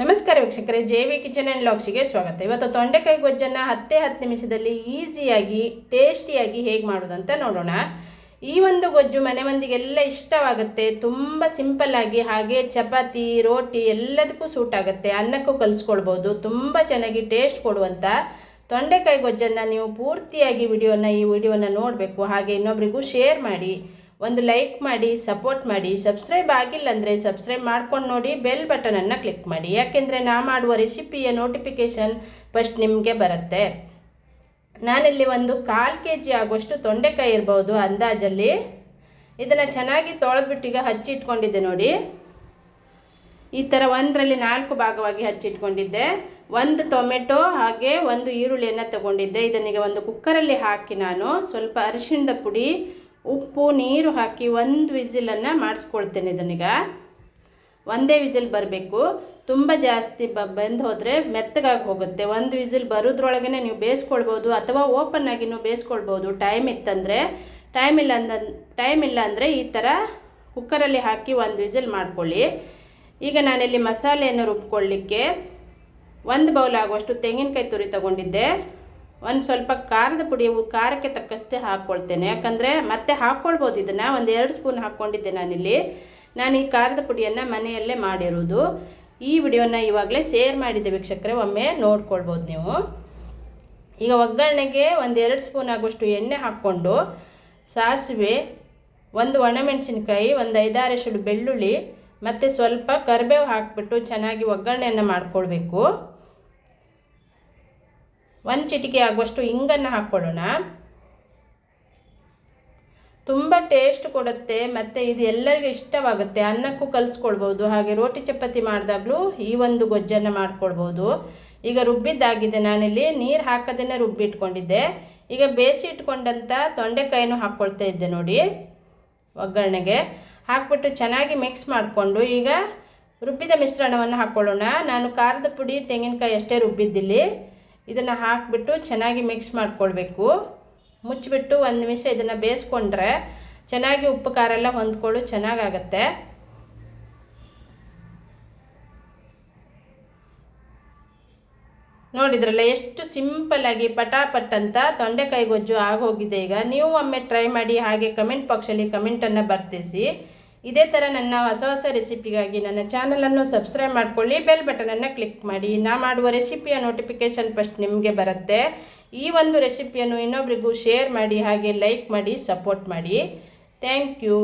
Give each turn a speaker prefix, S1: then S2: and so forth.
S1: ನಮಸ್ಕಾರ ವೀಕ್ಷಕರೇ J V kitchen and ಲಾಕ್ಸಿಗೆ ಸ್ವಾಗತ. ಇವತ್ತು ತೊಂಡೆಕಾಯಿ ಗೊಜ್ಜನ್ನು ಹತ್ತೇ ಹತ್ತು ನಿಮಿಷದಲ್ಲಿ ಈಸಿಯಾಗಿ, ಟೇಸ್ಟಿಯಾಗಿ ಹೇಗೆ ಮಾಡೋದು ಅಂತ ನೋಡೋಣ. ಈ ಒಂದು ಗೊಜ್ಜು ಮನೆ ಮಂದಿಗೆಲ್ಲ ಇಷ್ಟವಾಗುತ್ತೆ. ತುಂಬ ಸಿಂಪಲ್ಲಾಗಿ ಹಾಗೆ ಚಪಾತಿ, ರೋಟಿ ಎಲ್ಲದಕ್ಕೂ ಸೂಟ್ ಆಗುತ್ತೆ. ಅನ್ನಕ್ಕೂ ಕಲಿಸ್ಕೊಳ್ಬೋದು. ತುಂಬ ಚೆನ್ನಾಗಿ ಟೇಸ್ಟ್ ಕೊಡುವಂಥ ತೊಂಡೆಕಾಯಿ ಗೊಜ್ಜನ್ನು ನೀವು ಪೂರ್ತಿಯಾಗಿ ವಿಡಿಯೋನ, ಈ ವಿಡಿಯೋನ ನೋಡಬೇಕು. ಹಾಗೆ ಇನ್ನೊಬ್ರಿಗೂ ಶೇರ್ ಮಾಡಿ. ಒಂದು ಲೈಕ್ ಮಾಡಿ, ಸಪೋರ್ಟ್ ಮಾಡಿ, ಸಬ್ಸ್ಕ್ರೈಬ್ ಆಗಿಲ್ಲ ಅಂದರೆ ಸಬ್ಸ್ಕ್ರೈಬ್ ಮಾಡ್ಕೊಂಡು ನೋಡಿ, ಬೆಲ್ ಬಟನನ್ನು ಕ್ಲಿಕ್ ಮಾಡಿ. ಯಾಕೆಂದರೆ ನಾ ಮಾಡುವ ರೆಸಿಪಿಯ ನೋಟಿಫಿಕೇಷನ್ ಫಸ್ಟ್ ನಿಮಗೆ ಬರುತ್ತೆ. ನಾನಿಲ್ಲಿ ಒಂದು ಕಾಲು ಕೆ ಜಿ ಆಗುವಷ್ಟು ತೊಂಡೆಕಾಯಿ ಇರ್ಬೋದು ಅಂದಾಜಲ್ಲಿ. ಇದನ್ನು ಚೆನ್ನಾಗಿ ತೊಳೆದ್ಬಿಟ್ಟೀಗ ಹಚ್ಚಿ ಹಚ್ಚಿಟ್ಕೊಂಡಿದ್ದೆ ನೋಡಿ. ಈ ಥರ ಒಂದರಲ್ಲಿ ನಾಲ್ಕು ಭಾಗವಾಗಿ ಹಚ್ಚಿಟ್ಕೊಂಡಿದ್ದೆ ಒಂದು ಟೊಮೆಟೊ ಹಾಗೆ ಒಂದು ಈರುಳ್ಳಿಯನ್ನು ತಗೊಂಡಿದ್ದೆ. ಇದನ್ನೀಗ ಒಂದು ಕುಕ್ಕರಲ್ಲಿ ಹಾಕಿ ನಾನು. ಸ್ವಲ್ಪ ಅರಿಶಿಣದ ಪುಡಿ ಉಪ್ಪು, ನೀರು ಹಾಕಿ ಒಂದು ವಿಸಿಲನ್ನು ಮಾಡಿಸ್ಕೊಳ್ತೇನೆ ಇದನ್ನೀಗ. ಒಂದೇ ವಿಜಿಲ್ ಬರಬೇಕು. ತುಂಬ ಜಾಸ್ತಿ ಬ ಬೆಂದು ಹೋದರೆ ಮೆತ್ತಗಾಗಿ ಹೋಗುತ್ತೆ. ಒಂದು ವಿಜಿಲ್ ಬರೋದ್ರೊಳಗೆ ನೀವು ಬೇಯಿಸ್ಕೊಳ್ಬೋದು ಅಥವಾ ಓಪನ್ ಆಗಿನೂ ಬೇಯಿಸ್ಕೊಳ್ಬೋದು ಟೈಮ್ ಇತ್ತಂದರೆ, ಟೈಮ್ ಇಲ್ಲ ಅಂದ ಟೈಮ್ ಇಲ್ಲ ಅಂದರೆ ಈ ಥರ ಕುಕ್ಕರಲ್ಲಿ ಹಾಕಿ ಒಂದು ವಿಜಿಲ್ ಮಾಡ್ಕೊಳ್ಳಿ. ಈಗ ನಾನಿಲ್ಲಿ ಮಸಾಲೆಯನ್ನು ರುಬ್ಕೊಳ್ಳಿಕ್ಕೆ ಒಂದು ಬೌಲ್ ಆಗುವಷ್ಟು ತೆಂಗಿನಕಾಯಿ ತುರಿ ತಗೊಂಡಿದ್ದೆ. ಒಂದು ಸ್ವಲ್ಪ ಖಾರದ ಪುಡಿ ಖಾರಕ್ಕೆ ತಕ್ಕಷ್ಟೇ ಹಾಕ್ಕೊಳ್ತೇನೆ ಯಾಕಂದರೆ ಮತ್ತೆ ಹಾಕ್ಕೊಳ್ಬೋದು ಇದನ್ನು ಒಂದು ಎರಡು ಸ್ಪೂನ್ ಹಾಕ್ಕೊಂಡಿದ್ದೆ ನಾನಿಲ್ಲಿ. ನಾನು ಈ ಖಾರದ ಪುಡಿಯನ್ನು ಮನೆಯಲ್ಲೇ ಮಾಡಿರೋದು. ಈ ವಿಡಿಯೋನ ಇವಾಗಲೇ ಶೇರ್ ಮಾಡಿದ್ದೆ ವೀಕ್ಷಕರೇ, ಒಮ್ಮೆ ನೋಡ್ಕೊಳ್ಬೋದು ನೀವು. ಈಗ ಒಗ್ಗರಣೆಗೆ ಒಂದು ಎರಡು ಸ್ಪೂನ್ ಆಗುವಷ್ಟು ಎಣ್ಣೆ ಹಾಕ್ಕೊಂಡು ಸಾಸಿವೆ, ಒಂದು ಒಣಮೆಣಸಿನ್ಕಾಯಿ, ಒಂದು ಐದಾರಷ್ಟು ಬೆಳ್ಳುಳ್ಳಿ, ಮತ್ತು ಸ್ವಲ್ಪ ಕರಿಬೇವು ಹಾಕಿಬಿಟ್ಟು ಚೆನ್ನಾಗಿ ಒಗ್ಗರಣೆಯನ್ನು ಮಾಡ್ಕೊಳ್ಬೇಕು. ಒಂದು ಚಿಟಿಕೆ ಆಗುವಷ್ಟು ಇಂಗನ್ನು ಹಾಕ್ಕೊಳ್ಳೋಣ ತುಂಬ ಟೇಸ್ಟ್ ಕೊಡುತ್ತೆ, ಮತ್ತು ಇದು ಎಲ್ಲರಿಗೂ ಇಷ್ಟವಾಗುತ್ತೆ. ಅನ್ನಕ್ಕೂ ಕಲಿಸ್ಕೊಳ್ಬೋದು, ಹಾಗೆ ರೋಟಿ ಚಪಾತಿ ಮಾಡಿದಾಗಲೂ ಈ ಒಂದು ಗೊಜ್ಜನ್ನು ಮಾಡ್ಕೊಳ್ಬೋದು. ಈಗ ರುಬ್ಬಿದ್ದಾಗಿದೆ, ನಾನಿಲ್ಲಿ ನೀರು ಹಾಕೋದನ್ನೇ ರುಬ್ಬಿಟ್ಕೊಂಡಿದ್ದೆ. ಈಗ ಬೇಯಿಸಿ ಇಟ್ಕೊಂಡಂಥ ತೊಂಡೆಕಾಯಿನೂ ಹಾಕ್ಕೊಳ್ತಾ ಇದ್ದೆ ನೋಡಿ, ಒಗ್ಗರಣೆಗೆ. ಹಾಕ್ಬಿಟ್ಟು ಚೆನ್ನಾಗಿ ಮಿಕ್ಸ್ ಮಾಡಿಕೊಂಡು ಈಗ ರುಬ್ಬಿದ ಮಿಶ್ರಣವನ್ನು ಹಾಕ್ಕೊಳ್ಳೋಣ ನಾನು ಖಾರದ ಪುಡಿ, ತೆಂಗಿನಕಾಯಿ ಅಷ್ಟೇ ರುಬ್ಬಿದ್ದಿಲ್ಲಿ. ಇದನ್ನು ಹಾಕಿಬಿಟ್ಟು ಚೆನ್ನಾಗಿ ಮಿಕ್ಸ್ ಮಾಡ್ಕೊಳ್ಬೇಕು. ಮುಚ್ಚಿಬಿಟ್ಟು ಒಂದು ನಿಮಿಷ ಇದನ್ನು ಬೇಯಿಸ್ಕೊಂಡ್ರೆ ಚೆನ್ನಾಗಿ ಉಪ್ಪು ಖಾರ ಎಲ್ಲ ಹೊಂದ್ಕೊಳ್ಳು, ಚೆನ್ನಾಗಾಗತ್ತೆ. ನೋಡಿದ್ರಲ್ಲ ಎಷ್ಟು ಸಿಂಪಲ್ಲಾಗಿ ಪಟಾಪಟ್ ಅಂತ ತೊಂಡೆಕಾಯಿ ಗೊಜ್ಜು ಆಗೋಗಿದೆ ಈಗ. ನೀವು ಒಮ್ಮೆ ಟ್ರೈ ಮಾಡಿ ಹಾಗೆ ಕಮೆಂಟ್ ಬಾಕ್ಸಲ್ಲಿ ಕಮೆಂಟನ್ನು ಬರ್ತಿಸಿ ಇದೇ ಥರ ನನ್ನ ಹೊಸ ಹೊಸ ರೆಸಿಪಿಗಾಗಿ ನನ್ನ ಚಾನಲನ್ನು ಸಬ್ಸ್ಕ್ರೈಬ್ ಮಾಡ್ಕೊಳ್ಳಿ ಬೆಲ್ ಬಟನನ್ನು ಕ್ಲಿಕ್ ಮಾಡಿ. ನಾ ಮಾಡುವ ರೆಸಿಪಿಯ ನೋಟಿಫಿಕೇಷನ್ ಫಸ್ಟ್ ನಿಮಗೆ ಬರುತ್ತೆ. ಈ ಒಂದು ರೆಸಿಪಿಯನ್ನು ಇನ್ನೊಬ್ರಿಗೂ ಶೇರ್ ಮಾಡಿ, ಹಾಗೆ ಲೈಕ್ ಮಾಡಿ ಸಪೋರ್ಟ್ ಮಾಡಿ. Thank you